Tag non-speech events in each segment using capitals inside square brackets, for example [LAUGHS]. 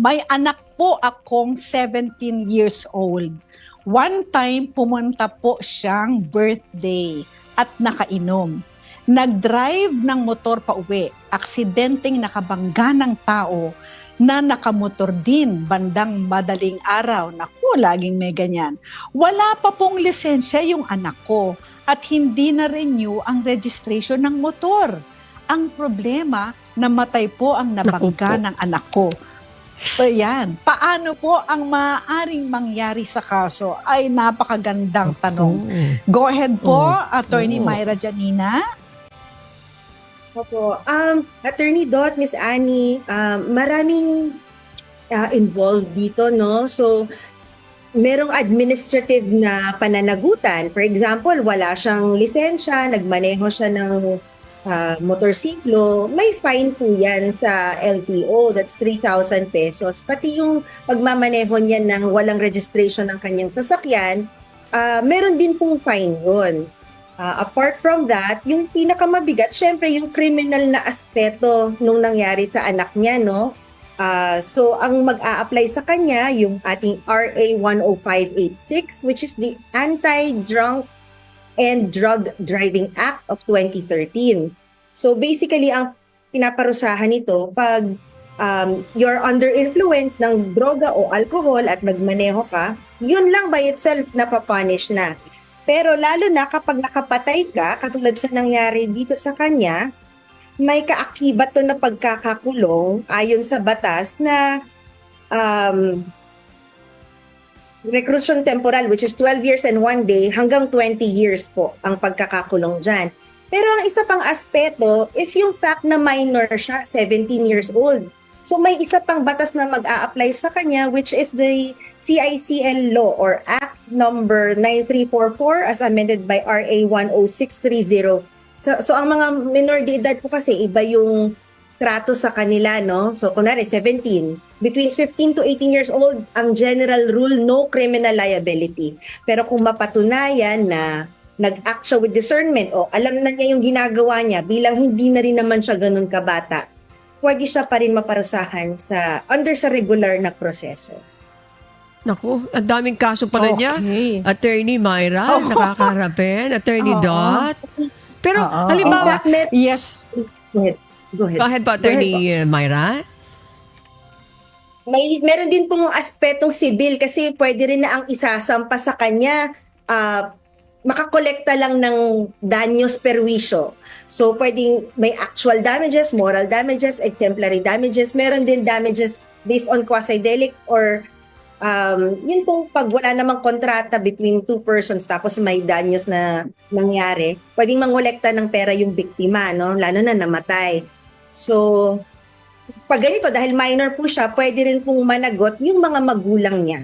May anak po akong 17 years old. One time pumunta po siyang birthday at nakainom. Nag-drive ng motor pa uwi. Aksidenteng nakabangga ng tao na nakamotor din bandang madaling araw. Naku, laging may ganyan. Wala pa pong lisensya yung anak ko at hindi na renew ang registration ng motor. Ang problema, namatay po ang nabangga ng anak ko. So yan, paano po ang maaaring mangyari sa kaso ay napakagandang tanong. Go ahead po. Attorney. Myra Janina. Opo. Um, Attorney Dot, Miss Annie, um, maraming uh, involved dito, no? So, merong administrative na pananagutan. For example, wala siyang lisensya, nagmaneho siya ng uh, motorsiklo, may fine po yan sa LTO. That's 3,000 pesos. Pati yung pagmamaneho niya ng walang registration ng kanyang sasakyan, uh, meron din pong fine yun. Uh, apart from that, yung pinakamabigat, syempre yung criminal na aspeto nung nangyari sa anak niya, no? Uh, so, ang mag-a-apply sa kanya, yung ating RA 10586, which is the Anti-Drunk and Drug Driving Act of 2013. So, basically, ang pinaparusahan nito, pag um, you're under influence ng droga o alcohol at nagmaneho ka, yun lang by itself napapunish na. Pero lalo na kapag nakapatay ka, katulad sa nangyari dito sa kanya, may kaakibat to na pagkakakulong ayon sa batas na um, reclusion temporal which is 12 years and 1 day hanggang 20 years po ang pagkakakulong dyan. Pero ang isa pang aspeto is yung fact na minor siya, 17 years old. So may isa pang batas na mag-a-apply sa kanya which is the CICL law or Act number 9344 as amended by RA 10630. So, so ang mga minor de edad po kasi iba yung trato sa kanila, no? So kunwari 17. Between 15 to 18 years old, ang general rule, no criminal liability. Pero kung mapatunayan na nag-act siya with discernment o alam na niya yung ginagawa niya bilang hindi na rin naman siya ganun kabata, pwede siya pa rin maparusahan sa under sa regular na proseso. Naku, ang daming kaso pala niya. Okay. Attorney Myra, Oh. nakakarapin. Attorney [LAUGHS] Oo. Dot. Pero Oo. halimbawa, fact, mer- Yes. Go ahead. Go ahead. go ahead po, Attorney uh, Myra. May meron din pong aspetong civil kasi pwede rin na ang isasampa sa kanya ah, makakolekta lang ng danyos perwisyo. So pwedeng may actual damages, moral damages, exemplary damages, meron din damages based on quasi-delict or um, yun pong pag wala namang kontrata between two persons tapos may danyos na nangyari, pwedeng mangolekta ng pera yung biktima, no? lalo na namatay. So, pag ganito, dahil minor po siya, pwede rin pong managot yung mga magulang niya.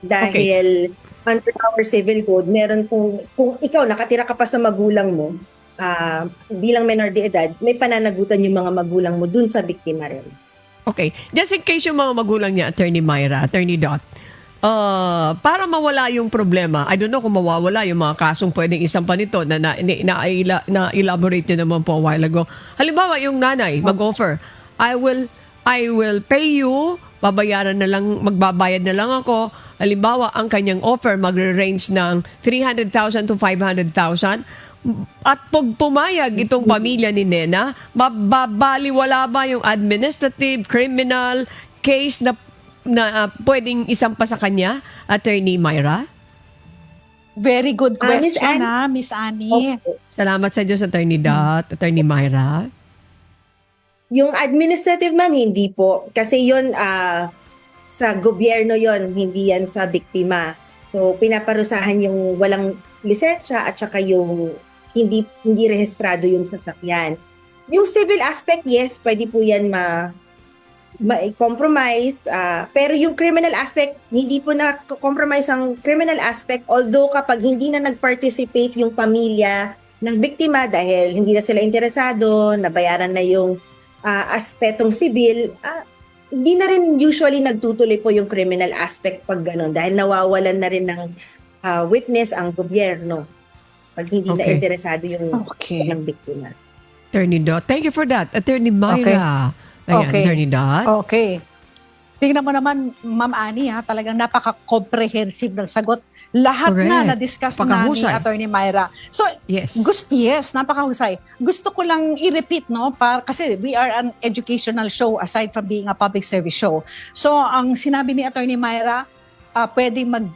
Dahil under our civil code, meron pong, kung ikaw nakatira ka pa sa magulang mo, ah, bilang menor de edad, may pananagutan yung mga magulang mo dun sa biktima rin. Okay. Just in case yung mga magulang niya, Attorney Myra, Attorney Dot, uh, para mawala yung problema, I don't know kung mawawala yung mga kasong pwedeng isang pa nito na, na, na, na, na elaborate nyo naman po a while ago. Halimbawa, yung nanay, mag-offer, I will, I will pay you, babayaran na lang, magbabayad na lang ako. Halimbawa, ang kanyang offer magre-range ng 300,000 to 500,000. At pag pumayag itong pamilya ni Nena, mababaliwala ba yung administrative, criminal case na na uh, pwedeng isampa sa kanya, Attorney Myra? Very good Ah, Miss question, Ann- ah, Miss Annie. Salamat sa Diyos, Attorney Dot, Attorney Myra. Yung administrative ma'am, hindi po. Kasi yun, ah, sa gobyerno yon hindi yan sa biktima. So, pinaparusahan yung walang lisensya at saka yung hindi hindi rehistrado yung sasakyan. Yung civil aspect, yes, pwede po yan ma ma-compromise. ah, pero yung criminal aspect, hindi po na compromise ang criminal aspect. Although kapag hindi na nag-participate yung pamilya ng biktima dahil hindi na sila interesado, nabayaran na yung ah, aspetong civil, ah, hindi na rin usually nagtutuloy po yung criminal aspect pag ganun dahil nawawalan na rin ng ah, witness ang gobyerno pag hindi na Okay. interesado yung Okay. ng biktima. Attorney Dot. Thank you for that. Attorney Myra. Ayan, Okay. Attorney Dot. Okay. tingnan mo naman, Ma'am Ani, ha, talagang napaka-comprehensive ng sagot. Lahat Correct. na na-discuss na ni. Attorney Myra. So, Yes. gusto, yes, napakahusay. Gusto ko lang i-repeat, no, para, kasi we are an educational show aside from being a public service show. So, ang sinabi ni Attorney Myra, uh, pwedeng mag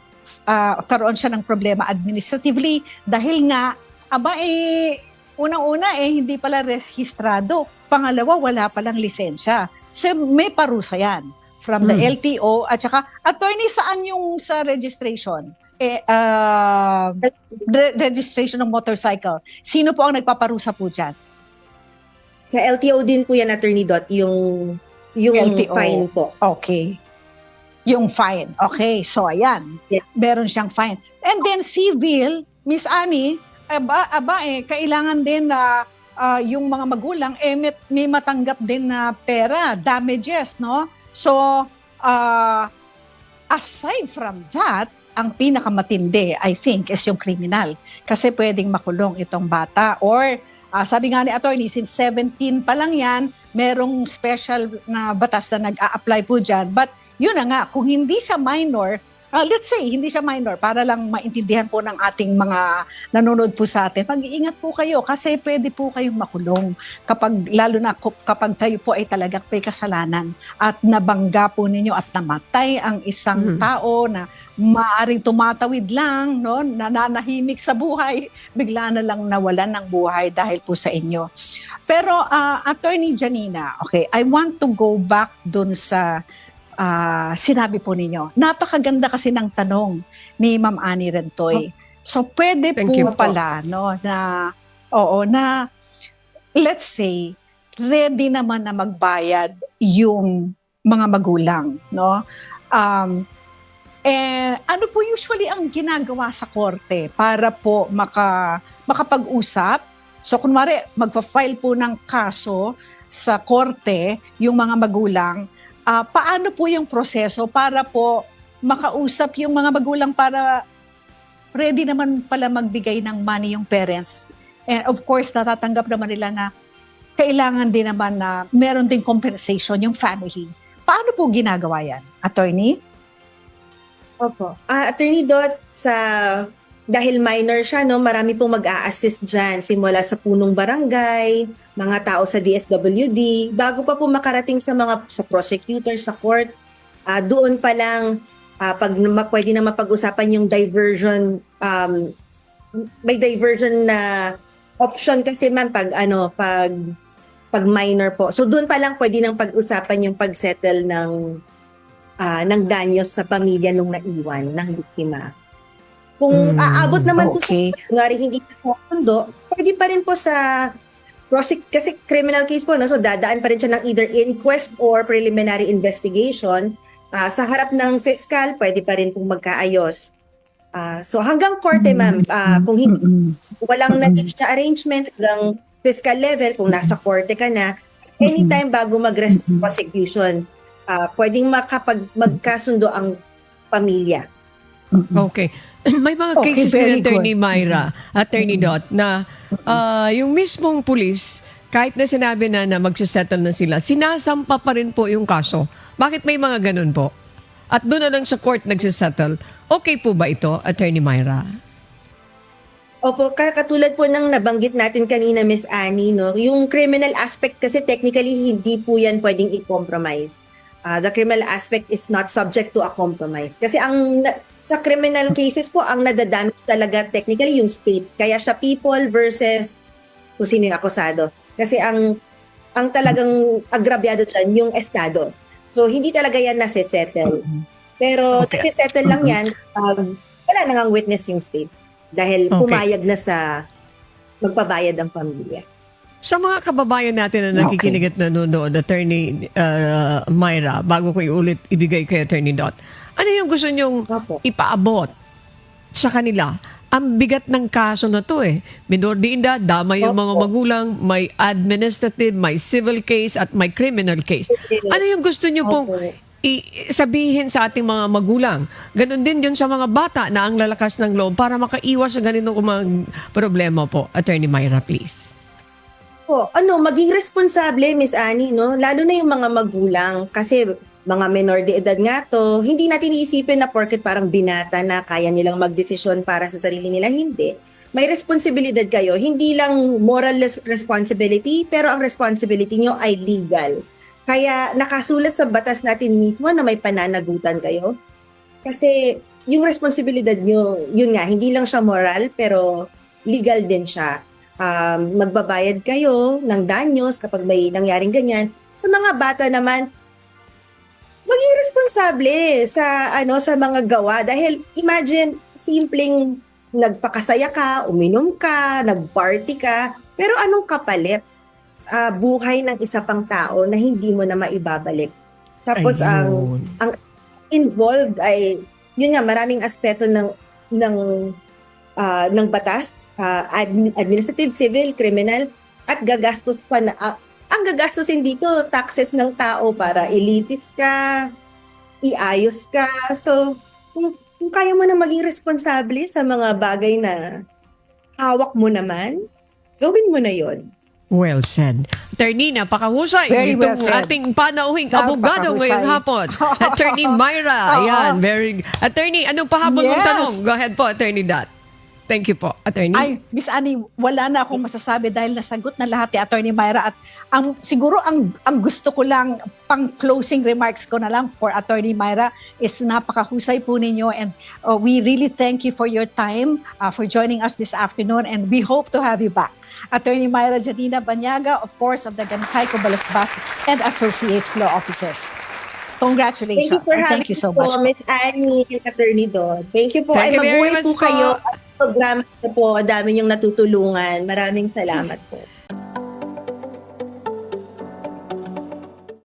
ah, karoon siya ng problema administratively dahil nga, aba eh, unang-una eh, hindi pala rehistrado. Pangalawa, wala palang lisensya. So, may parusa yan from the Hmm. LTO at saka, attorney, saan yung sa registration? Eh, ah, re- registration ng motorcycle. Sino po ang nagpaparusa po dyan? Sa LTO din po yan, Attorney Dot, yung, yung LTO. fine po. Okay. Yung fine. Okay, so ayan. Yeah. Meron siyang fine. And then civil, Miss Annie, aba, aba eh, kailangan din na ah, yung mga magulang eh, may, may matanggap din na pera, damages, no? So, ah, aside from that, ang pinakamatindi, I think, is yung criminal. Kasi pwedeng makulong itong bata. Or, ah, sabi nga ni attorney, since 17 pa lang yan, merong special na batas na nag-a-apply po dyan. But yun na nga, kung hindi siya minor, ah, let's say, hindi siya minor, para lang maintindihan po ng ating mga nanonood po sa atin, mag-iingat po kayo kasi pwede po kayong makulong kapag, lalo na kapag tayo po ay talagang may kasalanan at nabangga po ninyo at namatay ang isang Mhm. tao na maaring tumatawid lang, no, nananahimik sa buhay, [LAUGHS] bigla na lang nawalan ng buhay dahil po sa inyo. Pero ah, Attorney Janina, okay, I want to go back dun sa ah, sinabi po ninyo. Napakaganda kasi ng tanong ni Ma'am Annie Rentoy. So pwede Thank po po. pala no na oo na let's say ready naman na magbayad yung mga magulang, no? Um, eh, ano po usually ang ginagawa sa korte para po maka, makapag-usap? So, kunwari, magpa-file po ng kaso sa korte yung mga magulang, ah, paano po yung proseso para po makausap yung mga magulang para ready naman pala magbigay ng money yung parents? And of course, natatanggap naman nila na kailangan din naman na meron din compensation yung family. Paano po ginagawa yan? Attorney? Opo. Ah, Attorney Dot, sa dahil minor siya, no, marami pong mag-a-assist dyan. Simula sa punong barangay, mga tao sa DSWD, bago pa po makarating sa mga sa prosecutor, sa court, ah, doon pa lang ah, pag pwede na mapag-usapan yung diversion, um, may diversion na option kasi man pag ano, pag pag minor po. So doon pa lang pwede nang pag-usapan yung pag-settle ng ah, ng danyos sa pamilya nung naiwan ng biktima. Kung Mm, aabot naman okay. po sa kunwari hindi po sundo, pwede pa rin po sa prosec- kasi criminal case po no? So dadaan pa rin siya ng either inquest or preliminary investigation. Ah, sa harap ng fiscal pwede pa rin pong magkaayos. Ah, so hanggang korte ma'am ah, kung hindi walang na-reach na arrangement ng fiscal level, kung nasa korte ka na, anytime bago mag-rest prosecution, ah pwedeng makapag magkasundo ang pamilya. Okay. [CLEARS THROAT] May mga Okay, cases very ni Attorney. Myra, Attorney Dot, na ah, yung mismong pulis, kahit na sinabi na na magsisettle na sila, sinasampa pa rin po yung kaso. Bakit may mga ganun po? At doon na lang sa court nagsisettle. Okay po ba ito, Attorney Myra? Opo, ka- katulad po ng nabanggit natin kanina, Miss Annie, no? yung criminal aspect kasi technically hindi po yan pwedeng i-compromise. Ah, the criminal aspect is not subject to a compromise. Kasi ang sa criminal cases po, ang nadadamage talaga technically yung state. Kaya siya people versus kung sino yung akusado. Kasi ang ang talagang agrabyado dyan, yung estado. So, hindi talaga yan nasisettle. Pero, Okay. kasi settle lang yan, um, wala na ngang witness yung state. Dahil Okay. pumayag na sa magpabayad ang pamilya. Sa mga kababayan natin na nakikinig at nanonood, Attorney uh, Myra, bago ko iulit ibigay kay Attorney Dot, ano yung gusto nyong ipaabot sa kanila? Ang bigat ng kaso na to eh. Minor de edad, dama yung mga magulang, may administrative, may civil case at may criminal case. Ano yung gusto nyo pong i- sabihin sa ating mga magulang? Ganon din yun sa mga bata na ang lalakas ng loob para makaiwas sa ganitong mga problema po. Attorney Myra, please. Po, ano, maging responsable, Miss Annie, no? Lalo na yung mga magulang. Kasi mga menor de edad nga to, hindi natin iisipin na porket parang binata na kaya nilang magdesisyon para sa sarili nila, hindi. May responsibilidad kayo, hindi lang moral res- responsibility, pero ang responsibility nyo ay legal. Kaya nakasulat sa batas natin mismo na may pananagutan kayo. Kasi yung responsibilidad nyo, yun nga, hindi lang siya moral, pero legal din siya. Um, magbabayad kayo ng danyos kapag may nangyaring ganyan. Sa mga bata naman, maging responsable sa ano sa mga gawa dahil imagine simpleng nagpakasaya ka, uminom ka, nagparty ka, pero anong kapalit? Ah, buhay ng isa pang tao na hindi mo na maibabalik. Tapos ang Ayun. involved ay yun nga maraming aspeto ng ng ah, ng batas, ah, admi- administrative, civil, criminal at gagastos pa na ah, ang gagastusin dito taxes ng tao para ilitis ka, iayos ka. So, kung, kung kaya mo na maging responsable sa mga bagay na hawak mo naman, gawin mo na yon. Well said. Attorney, napakahusay. Very well Itong said. ating panauhing abogado ngayong hapon. [LAUGHS] Attorney Myra. Ayan, very... Attorney, anong pahabol mong Yes. tanong? Go ahead po, Attorney Dot. Thank you po, Attorney. Ay, Miss Annie, wala na akong masasabi dahil nasagot na lahat ni Attorney Myra at ang siguro ang ang gusto ko lang pang closing remarks ko na lang for Attorney Myra is napakahusay po ninyo and uh, we really thank you for your time uh, for joining us this afternoon and we hope to have you back. Attorney Myra Janina Banyaga, of course, of the Ganjay Balasbas and Associates Law Offices. Congratulations. Thank you for and thank you so much. Miss Annie and Attorney Don. Thank you po. Thank Ay, you very mabuhay much po po. kayo. Programa niyo po, dami niyong natutulungan. Maraming salamat po.